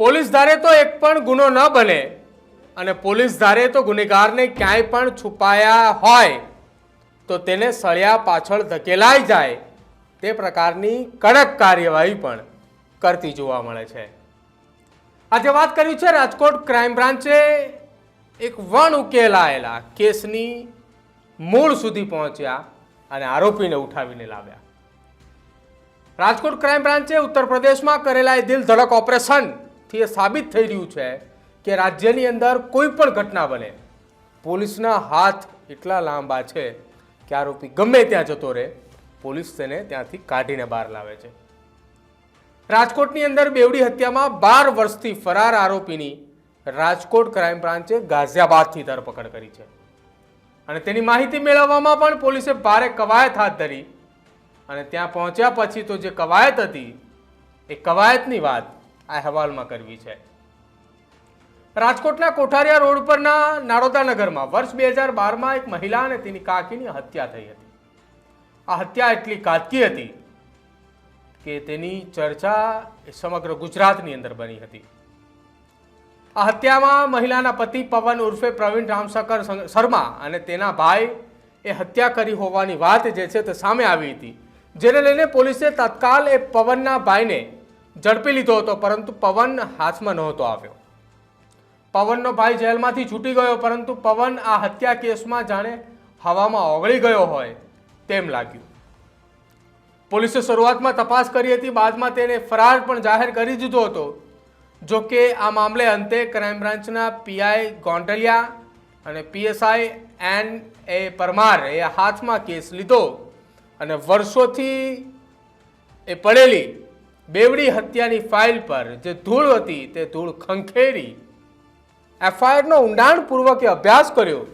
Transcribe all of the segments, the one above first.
Police ધારે તો એક પણ ગુનો ન બને અને પોલીસ ધારે તો ગુનેગારને ક્યાંય પણ છુપાયા હોય તો તેને સળિયા પાછળ ધકેલાઈ જાય તે પ્રકારની કડક કાર્યવાહી પણ કરતી જોવા મળે છે. આજે વાત કરી છે રાજકોટ ક્રાઇમ બ્રાન્ચે એક વણ ઉકેલાયેલા કેસની મૂળ સુધી પહોંચ્યા અને આરોપીને ઉઠાવીને લાવ્યા. રાજકોટ ક્રાઇમ બ્રાન્ચે ઉત્તર પ્રદેશમાં કરેલા એ દિલ ધડક ઓપરેશનથી એ સાબિત થઈ રહ્યું છે કે રાજ્યની અંદર કોઈ પણ ઘટના બને, પોલીસના હાથ એટલા લાંબા છે કે આરોપી ગમે ત્યાં જતો રહે, પોલીસ તેને ત્યાંથી કાઢીને બહાર લાવે છે. રાજકોટની અંદર બેવડી હત્યામાં બાર વર્ષથી ફરાર આરોપીની રાજકોટ ક્રાઇમ બ્રાન્ચે ગાઝિયાબાદથી ધરપકડ કરી છે. અને તેની માહિતી મેળવવામાં પણ પોલીસે ભારે કવાયત હાથ ધરી. અને ત્યાં પહોંચ્યા પછી તો જે કવાયત હતી, એ કવાયતની વાત અહેવાલમાં કરવી છે. રાજકોટના કોઠારિયા રોડ પરના નારોદાનગરમાં વર્ષ બે હજાર બારમાં એક મહિલા અને તેની કાકીની હત્યા થઈ હતી. આ હત્યા એટલી કાતકી હતી કે તેની ચર્ચા સમગ્ર ગુજરાતની અંદર બની હતી. આ હત્યામાં મહિલાના પતિ પવન ઉર્ફે પ્રવીણ રામશંકર શર્મા અને તેના ભાઈ એ હત્યા કરી હોવાની વાત જે છે તે સામે આવી હતી. જેને લઈને પોલીસે તત્કાલ એ પવનના ભાઈને ઝડપી લીધો હતો, પરંતુ પવન હાથમાં નહોતો આવ્યો. પવનનો ભાઈ જેલમાંથી છૂટી ગયો, પરંતુ પવન આ હત્યા કેસમાં જાણે હવામાં ઓગળી ગયો હોય તેમ લાગ્યું. પોલીસે શરૂઆતમાં તપાસ કરી હતી, બાદમાં તેને ફરાર પણ જાહેર કરી દીધો હતો. જો કે આ મામલે અંતે ક્રાઇમ બ્રાન્ચના પીઆઈ ગોંડલિયા અને પીએસઆઈ એન એ પરમાર એ હાથમાં કેસ લીધો અને વર્ષોથી એ પડેલી બેવડી હત્યાની ફાઇલ પર જે ધૂળ હતી તે ધૂળ ખંખેરી. એફઆઈઆરનો ઊંડાણપૂર્વકે અભ્યાસ કર્યો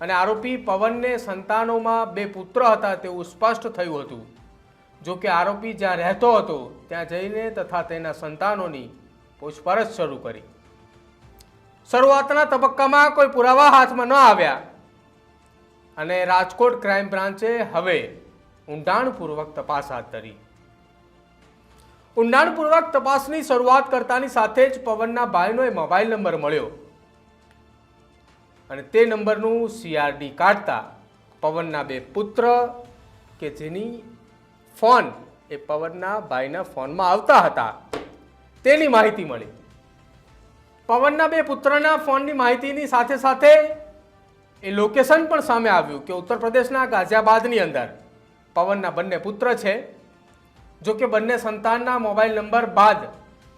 અને આરોપી પવનને સંતાનોમાં બે પુત્ર હતા તેવું સ્પષ્ટ થયું હતું. જો કે આરોપી જ્યાં રહેતો હતો, ત્યાં જઈને તથા તેના સંતાનોની પૂછપરછ શરૂ કરી. શરૂઆતના તબક્કામાં કોઈ પુરાવા હાથમાં ન આવ્યા અને રાજકોટ ક્રાઇમ બ્રાન્ચે હવે ઊંડાણપૂર્વક તપાસ હાથ ધરી. ઊંડાણપૂર્વક તપાસની શરૂઆત કરતાની સાથે જ પવનના ભાઈનો એ મોબાઈલ નંબર મળ્યો. અને તે નંબરનું સીઆરડી કાઢતા પવનના બે પુત્ર કે જેની ફોન એ પવનના ભાઈના ફોનમાં આવતા હતા, તેની માહિતી મળી. પવનના બે પુત્રના ફોનની માહિતીની સાથે સાથે એ લોકેશન પણ સામે આવ્યું કે ઉત્તર પ્રદેશના ગાઝિયાબાદની અંદર. પવનના બંને પુત્ર છે જો કે બંને સંતાનના મોબાઈલ નંબર બાદ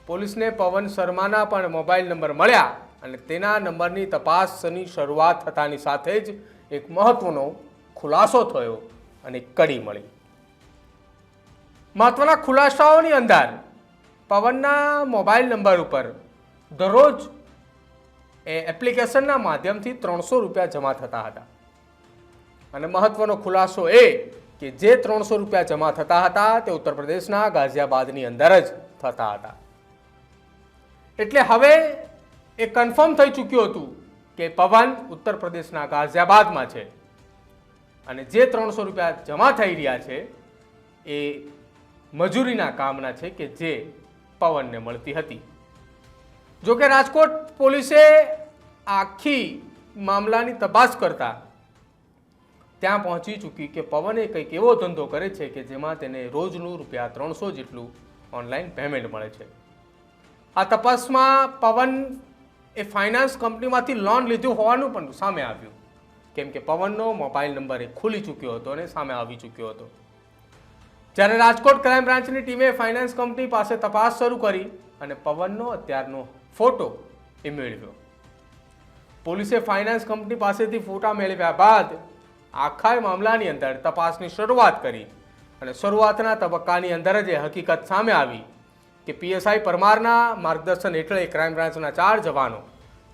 પોલીસને પવન શર્માના પણ મોબાઈલ નંબર મળ્યા અને તેના નંબરની તપાસની શરૂઆત થતાની સાથે જ એક મહત્વનો ખુલાસો થયો અને કડી મળી. મહત્વના ખુલાસાઓની અંદર પવનના મોબાઈલ નંબર ઉપર દરરોજ એ એપ્લિકેશનના માધ્યમથી ત્રણસો રૂપિયા જમા થતા હતા. અને મહત્વનો ખુલાસો એ કે જે ત્રણસો રૂપિયા જમા થતા હતા તે ઉત્તર પ્રદેશના ગાઝિયાબાદની અંદર જ થતા હતા. એટલે હવે એ કન્ફર્મ થઈ ચૂક્યું હતું કે પવન ઉત્તર પ્રદેશના ગાઝિયાબાદમાં છે. અને જે ત્રણસો રૂપિયા જમા થઈ રહ્યા છે એ મજૂરીના કામના છે કે જે પવનને મળતી હતી. જોકે રાજકોટ પોલીસે આખી મામલાની તપાસ કરતા ત્યાં પહોંચી ચૂકી કે પવને કંઈક એવો ધંધો કરે છે કે જેમાં તેને રોજનું રૂપિયા ત્રણસો જેટલું ઓનલાઈન પેમેન્ટ મળે છે. આ તપાસમાં પવન એ ફાઇનાન્સ કંપનીમાંથી લોન લીધું હોવાનું પણ સામે આવ્યું. કેમ કે પવનનો મોબાઈલ નંબર એ ખુલી ચૂક્યો હતો અને સામે આવી ચૂક્યો હતો. જ્યારે રાજકોટ ક્રાઇમ બ્રાન્ચની ટીમે ફાઇનાન્સ કંપની પાસે તપાસ શરૂ કરી અને પવનનો અત્યારનો ફોટો એ મેળવ્યો. પોલીસે ફાઇનાન્સ કંપની પાસેથી ફોટા મેળવ્યા બાદ આખા મામલાની અંદર તપાસની શરૂઆત કરી અને શરૂઆતના તબક્કાની અંદર જ એ હકીકત સામે આવી કે પીએસઆઈ પરમારના માર્ગદર્શન હેઠળ એ ક્રાઇમ બ્રાન્ચના ચાર જવાનો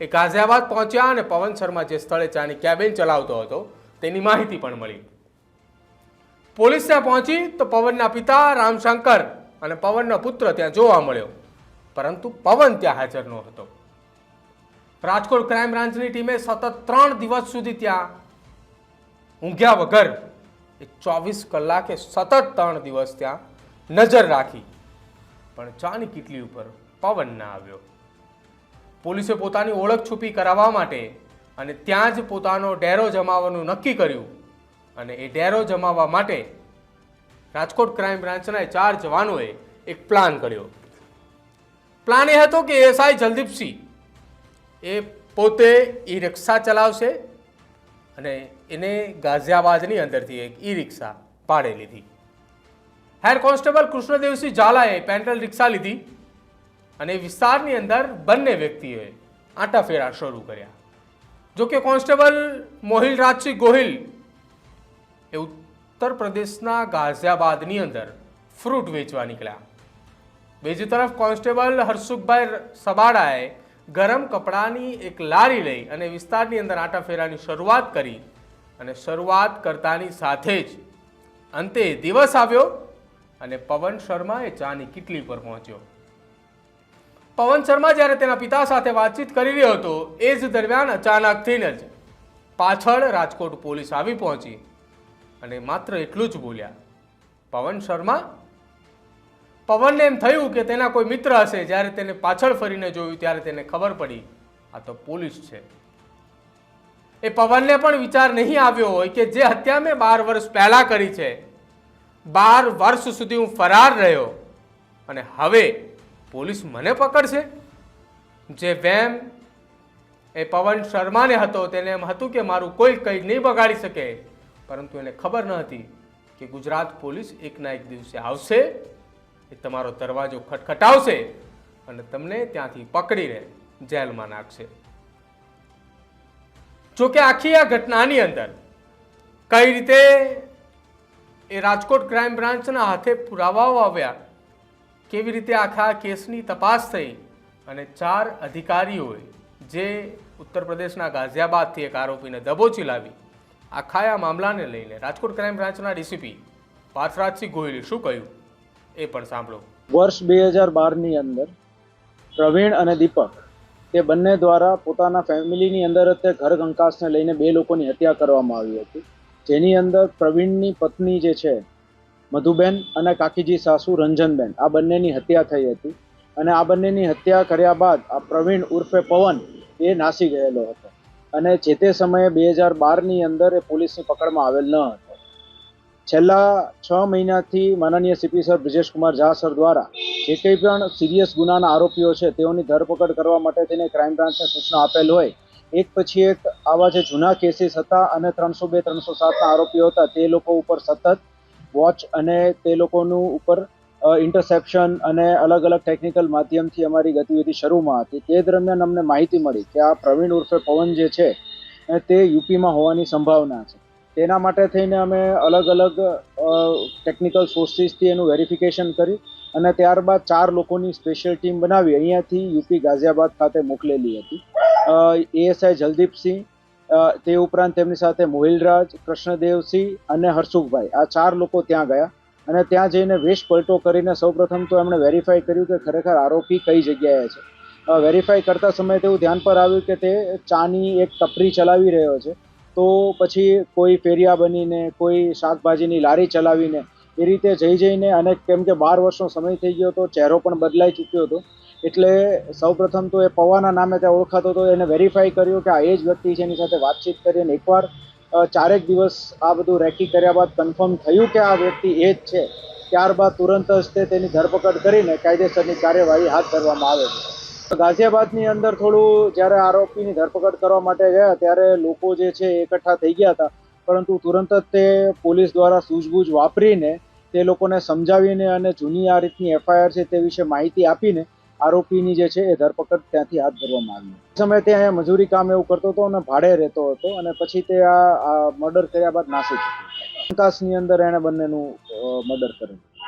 એ ગાઝિયાબાદ પહોંચ્યા અને પવન શર્મા જે સ્થળે ચાની કેબિન ચલાવતો હતો, તેની માહિતી પણ મળી. પોલીસ ત્યાં પહોંચી તો પવનના પિતા રામશંકર અને પવનનો પુત્ર ત્યાં જોવા મળ્યો, પરંતુ પવન ત્યાં હાજર ન હતો રાજકોટ ક્રાઇમ બ્રાન્ચની ટીમે સતત ત્રણ દિવસ સુધી ત્યાં ઊંઘ્યા વગર એ ચોવીસ કલાકે સતત ત્રણ દિવસ ત્યાં નજર રાખી. પણ ચાની કીટલી ઉપર પવન ના આવ્યો. પોલીસે પોતાની ઓળખ છુપી કરાવવા માટે અને ત્યાં જ પોતાનો ડેરો જમાવવાનું નક્કી કર્યું અને એ ડેરો જમાવવા માટે રાજકોટ ક્રાઇમ બ્રાન્ચના ચાર જવાનોએ એક પ્લાન કર્યો. પ્લાન એ હતો કે એસઆઈ જલદીપસિંહ એ પોતે ઈ રિક્ષા ચલાવશે અને એને ગાઝિયાબાદની અંદરથી એક ઈ રિક્ષા ભાડે લીધી. હેડ કોન્સ્ટેબલ કૃષ્ણદેવસિંહ ઝાલાએ પેન્ડલ રિક્ષા લીધી અને વિસ્તારની અંદર બંને વ્યક્તિઓએ આંટાફેરા શરૂ કર્યા. જોકે કોન્સ્ટેબલ મોહિલ રાજસિંહ ગોહિલ એ ઉત્તર પ્રદેશના ગાઝિયાબાદની અંદર ફ્રૂટ વેચવા નીકળ્યા. બીજી તરફ કોન્સ્ટેબલ હર્ષુખભાઈ સબાડાએ ગરમ કપડાની એક લારી લઈ અને વિસ્તારની અંદર આંટાફેરાની શરૂઆત કરી અને શરૂઆત કરતાની સાથે જ અંતે દિવસ આવ્યો અને પવન શર્મા એ ચાની કિટલી પર પહોંચ્યો. પવન શર્મા જ્યારે તેના પિતા સાથે વાતચીત કરી રહ્યો હતો, એ જ દરમિયાન અચાનકથી જ પાછળ રાજકોટ પોલીસ આવી પહોંચી અને માત્ર એટલું જ બોલ્યા. પવન શર્મા પવનને એમ થયું કે તેના કોઈ મિત્ર હશે, જ્યારે તેને પાછળ ફરીને જોયું, ત્યારે તેને ખબર પડી, આ તો પોલીસ છે. એ પવનને પણ વિચાર નહીં આવ્યો હોય કે જે હત્યા મેં બાર વર્ષ પહેલાં કરી છે. બાર વર્ષ સુધી હું ફરાર રહ્યો. અને હવે પોલીસ મને પકડશે? જે વેમ એ પવન શર્માને હતો, તેને એમ હતું કે મારું કોઈ કંઈ નહીં બગાડી શકે. પરંતુ એને ખબર ન હતી કે ગુજરાત પોલીસ એકના એક દિવસે આવશે એ તમારો દરવાજો ખટખટાવશે અને તમને ત્યાંથી પકડીને જેલમાં નાખશે. જોકે આખી આ ઘટનાની અંદર કઈ રીતે એ રાજકોટ ક્રાઇમ બ્રાન્ચના હાથે પુરાવાઓ આવ્યા, કેવી રીતે આખા કેસની તપાસ થઈ અને ચાર અધિકારીઓએ જે ઉત્તર પ્રદેશના ગાઝિયાબાદથી એક આરોપીને દબોચી લાવી, આખા આ મામલાને લઈને રાજકોટ ક્રાઇમ બ્રાન્ચના ડીસીપી પાર્થરાજસિંહ ગોહિલે શું કહ્યું? એ પણ સાંભળો. વર્ષ બે હજાર બારની અંદર પ્રવીણ અને દીપક તે બંને દ્વારા પોતાના ફેમિલીની અંદર જ તે ઘર કંકાસને લઈને બે લોકોની હત્યા કરવામાં આવી હતી. જેની અંદર પ્રવીણની પત્ની જે છે, મધુબેન અને કાકીજી સાસુ રંજનબેન, આ બંનેની હત્યા થઈ હતી અને આ બંનેની હત્યા કર્યા બાદ આ પ્રવીણ ઉર્ફે પવન એ નાસી ગયેલો હતો. અને જે તે સમયે બે હજાર બારની અંદર એ પોલીસની પકડમાં આવેલ ન હતો. છેલ્લા છ મહિનાથી માનનીય CP sir Brijeshkumar Jha sir દ્વારા જે કંઈ પણ સિરિયસ ગુનાના આરોપીઓ છે તેઓની ધરપકડ કરવા માટે તેને ક્રાઇમ બ્રાન્ચને સૂચના આપેલ હોય, એક પછી એક આવા જે જૂના કેસીસ હતા અને ત્રણસો બે, ત્રણસો સાતના આરોપીઓ હતા, તે લોકો ઉપર સતત વોચ અને તે લોકોનું ઉપર ઇન્ટરસેપ્શન અને અલગ અલગ ટેકનિકલ માધ્યમથી અમારી ગતિવિધિ શરૂમાં હતી. તે દરમિયાન અમને માહિતી મળી કે આ પ્રવીણ ઉર્ફે પવન જે છે, તે યુપીમાં હોવાની સંભાવના છે. તેના માટે થઈને અમે અલગ અલગ ટેકનિકલ સોર્સિસથી એનું વેરિફિકેશન કરી અને ત્યારબાદ ચાર લોકોની સ્પેશિયલ ટીમ બનાવી. અહીંયાથી યુપી ગાઝિયાબાદ ખાતે મોકલેલી હતી. એએસઆઈ જલદીપસિંહ તે ઉપરાંત તેમની સાથે મોહિલરાજ, કૃષ્ણદેવસિંહ અને હર્ષુખભાઈ. આ ચાર લોકો ત્યાં ગયા અને ત્યાં જઈને વેશ પલટો કરીને સૌપ્રથમ તો એમણે વેરીફાઈ કર્યું કે ખરેખર આરોપી કઈ જગ્યાએ છે. વેરીફાઈ કરતા સમયે તેવું ધ્યાન પર આવ્યું કે તે ચાની એક ટપરી ચલાવી રહ્યો છે. તો પછી કોઈ ફેરિયા બનીને, કોઈ શાકભાજીની લારી ચલાવીને એ રીતે જઈ જઈને અને કેમ કે બાર વર્ષનો સમય થઈ ગયો હતો, ચહેરો પણ બદલાઈ ચૂક્યો હતો. એટલે સૌપ્રથમ તો એ પવાના નામે ત્યાં ઓળખાતો હતો, એને વેરીફાઈ કર્યું કે આ એ જ વ્યક્તિ છે, એની સાથે વાતચીત કરી અને એકવાર ચારેક દિવસ આ બધું રેકી કર્યા બાદ કન્ફર્મ થયું કે આ વ્યક્તિ એ જ છે. ત્યારબાદ તુરંત જ તે તેની ધરપકડ કરીને કાયદેસરની કાર્યવાહી હાથ ધરવામાં આવે છે. ગાઝિયાબાદની અંદર થોડું જ્યારે આરોપીની ધરપકડ કરવા માટે ગયા ત્યારે લોકો જે છે એકઠા થઈ ગયા હતા. પરંતુ તુરંત જ તે પોલીસ દ્વારા સૂઝબૂઝ વાપરીને તે લોકોને સમજાવીને અને જૂની આ રીતની એફઆઈઆર છે તે વિશે માહિતી આપીને આરોપીની જે છે એ ધરપકડ ત્યાંથી હાથ ધરવામાં આવી. સમય તે અહીંયા મજૂરી કામ એવું કરતો હતો અને ભાડે રહેતો હતો અને પછી તે આ મર્ડર કર્યા બાદ નાસી ચૂક્યો અંદર એણે બંનેનું મર્ડર કરેલું.